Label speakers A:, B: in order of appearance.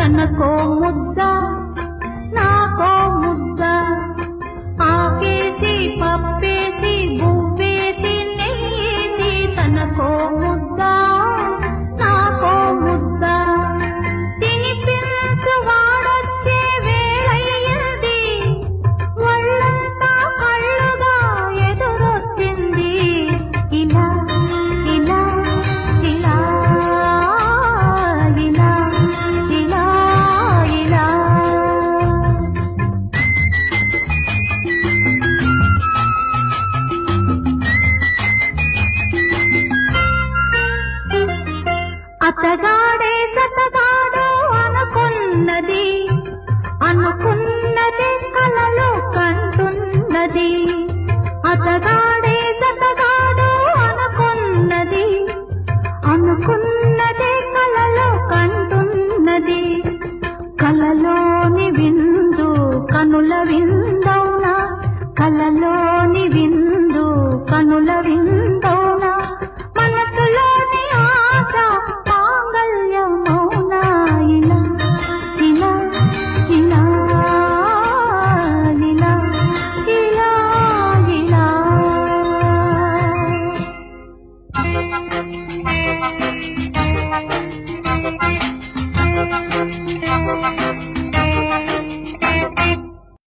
A: తనకో ముద్ద నాకో ముద్ద ఆకేసి పప్పేసి బువ్వేసి నెయ్యేసి తనకో ముద్ద అతగాడే సతగాడు అనుకున్నది అనుకున్న